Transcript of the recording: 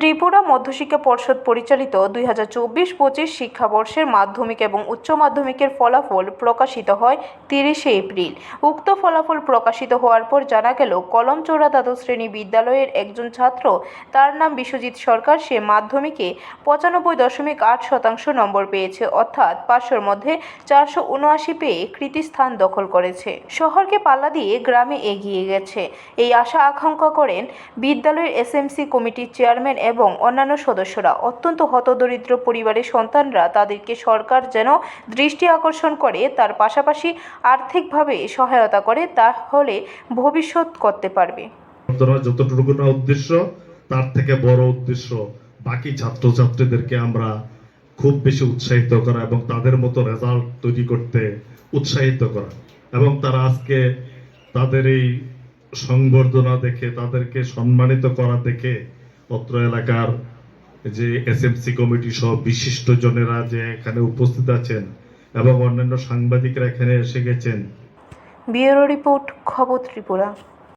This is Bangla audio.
ত্রিপুরা মধ্যশিক্ষা পর্ষদ পরিচালিত দুই হাজার চব্বিশ পঁচিশ শিক্ষাবর্ষের মাধ্যমিক এবং উচ্চ মাধ্যমিকের ফলাফল প্রকাশিত হয় তিরিশে এপ্রিল। উক্ত ফলাফল প্রকাশিত হওয়ার পর জানা গেল কলমচোড়া দ্বাদশ শ্রেণি বিদ্যালয়ের একজন ছাত্র, তার নাম বিশ্বজিৎ সরকার, সে মাধ্যমিকে পঁচানব্বই দশমিক আট শতাংশ নম্বর পেয়েছে, অর্থাৎ পাঁচশোর মধ্যে চারশো উনআশি পেয়ে কৃতিস্থান দখল করেছে। শহরকে পাল্লা দিয়ে গ্রামে এগিয়ে গেছে। এই আশা আকাঙ্ক্ষা করেন বিদ্যালয়ের এসএমসি কমিটির চেয়ারম্যান এবং অন্যান্য সদস্যরা অত্যন্ত হতদরিদ্র পরিবারের সন্তানরা তাদেরকে সরকার যেন দৃষ্টি আকর্ষণ করে, তার পাশাপাশি আর্থিকভাবে সহায়তা করে, তাহলে ভবিষ্যৎ করতে পারবে। যতটুকু উদ্দেশ্য, তার থেকে বড় উদ্দেশ্য, বাকি ছাত্রছাত্রীদেরকে আমরা খুব বেশি উৎসাহিত করা এবং তাদের মতো রেজাল্ট তৈরি করতে উৎসাহিত করা। এবং তারা আজকে তাদের এই সংবর্ধনা দেখে, তাদেরকে সম্মানিত করা দেখে অত্র এলাকার যে এসএমসি কমিটি সহ বিশিষ্ট জনেরা যে এখানে উপস্থিত আছেন এবং অন্যান্য সাংবাদিকরা এখানে এসে গেছেন। ব্যুরো রিপোর্ট, খবর ত্রিপুরা।